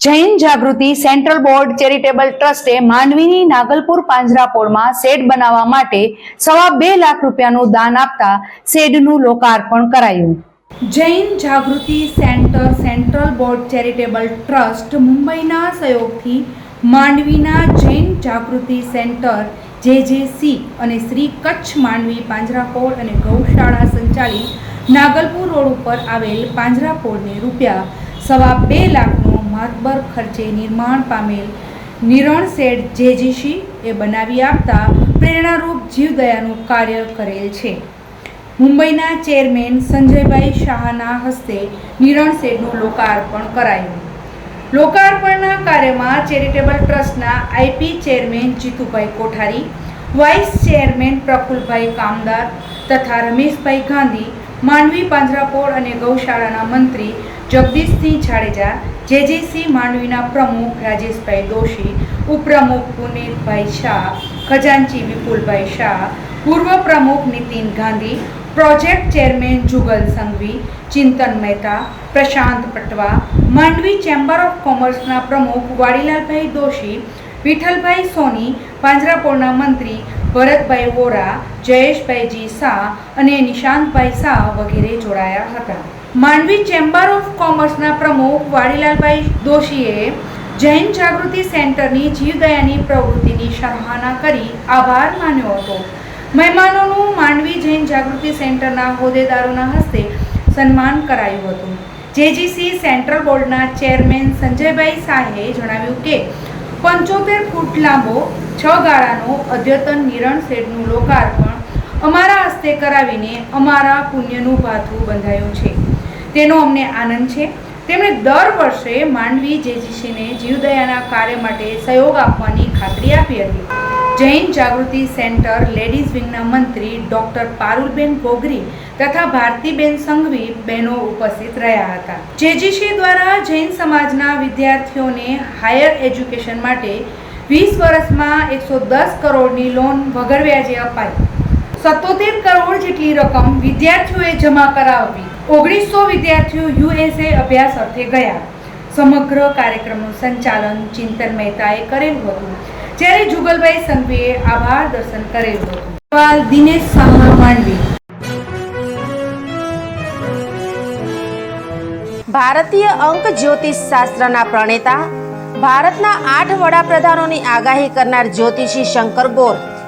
Jain Jagruti central board charitable ટ્રસ્ટે માંડવીની નાગલપુર પાંજરાપોળમાં shed બનાવવા માટે સવા બે લાખ રૂપિયાનું દાન આપતા શેડનું લોકાર્પણ કરાયું. Jain Jagruti centre central board charitable trust મુંબઈના સહયોગથી માંડવીના જૈન જાગૃતિ સેન્ટર જે જે સી અને શ્રી કચ્છ માંડવી પાંજરાપોળ અને ગૌશાળા સંચાલિત નાગલપુર રોડ ઉપર આવેલ પાંજરાપોળને રૂપિયા સવા બે લાખનો માતબર ખર્ચે નિર્માણ પામેલ નિરણ શેઠ જેજીશી એ બનાવી આપતા પ્રેરણારૂપ જીવદયાનું કાર્ય કરેલ છે. મુંબઈના ચેરમેન સંજયભાઈ શાહના હસ્તે નિરણ શેઠનું લોકાર્પણ કરાયું. લોકાર્પણના કાર્યમાં ચેરિટેબલ ટ્રસ્ટના IP chairman Jitubhai Kothari, vice chairman Prafulbhai Kamdar તથા રમેશભાઈ ગાંધી માંડવી પાંજરાપોળ અને ગૌશાળાના મંત્રી જગદીશસિંહ જાડેજા જેજેસી માંડવીના પ્રમુખ રાજેશભાઈ દોશી, ઉપપ્રમુખ પુનિતભાઈ શાહ, ખજાનચી વિપુલભાઈ શાહ, પૂર્વ પ્રમુખ Nitin Gandhi, project chairman Jugal Sanghvi, Chintan Mehta, Prashant Patwa, Mandvi chamber of કોમર્સના પ્રમુખ વાડીલાલભાઈ દોશી, વિઠ્ઠલભાઈ સોની, પાંજરાપોળના મંત્રી ભરતભાઈ વોરા, જયેશભાઈજી શાહ અને નિશાંતભાઈ શાહ વગેરે જોડાયા હતા. માંડવી ચેમ્બર ઓફ કોમર્સના પ્રમુખ વાડીલાલભાઈ દોશીએ જૈન જાગૃતિ સેન્ટરની જીવદયાની પ્રવૃત્તિની સરાહના કરી આભાર માન્યો હતો. મહેમાનોનું માંડવી જૈન જાગૃતિ સેન્ટરના હોદ્દેદારોના હસ્તે સન્માન કરાયું હતું. જેજીસી સેન્ટ્રલ બોર્ડના ચેરમેન સંજયભાઈ શાહે જણાવ્યું કે, પંચોતેર ફૂટ લાંબો, છ ગાળાનો અદ્યતન નિરણ શેડનું લોકાર્પણ અમારા હસ્તે કરાવીને અમારા પુણ્યનું ભાથું બંધાયું છે. તેનો અમને આનંદ છે. તેમણે દર વર્ષે માંડવી જેજીસીને જીવદયાના કાર્ય માટે સહયોગ આપવાની ખાતરી આપી હતી. જૈન જાગૃતિ સેન્ટર લેડીઝ વિંગના મંત્રી ડોક્ટર પારુલબેન ગોગરી તથા ભારતીબેન સંઘવી બહેનો ઉપસ્થિત રહ્યા હતા. જેજીસી દ્વારા જૈન સમાજના વિદ્યાર્થીઓને હાયર એજ્યુકેશન માટે વીસ વર્ષમાં એકસો દસ કરોડની લોન વગર વ્યાજે અપાઈ. સત્તોતેર કરોડ જેટલી રકમ વિદ્યાર્થીઓએ જમા કરાવવી. ઓગણીસો વિદ્યાર્થીઓ યુએસએ અભ્યાસ અર્થે ગયા. સમગ્ર કાર્યક્રમનું સંચાલન ચિંતન મહેતાએ કરેલું હતું. જ્યારે જુગલભાઈ સંઘવીએ આભાર દર્શન કરેલું હતું. દિનેશ સાહા માંડવી. ભારતીય અંક જ્યોતિષ શાસ્ત્રના પ્રણેતા, ભારતના આઠ વડાપ્રધાનોની આગાહી કરનાર જ્યોતિષી શંકર ગોર.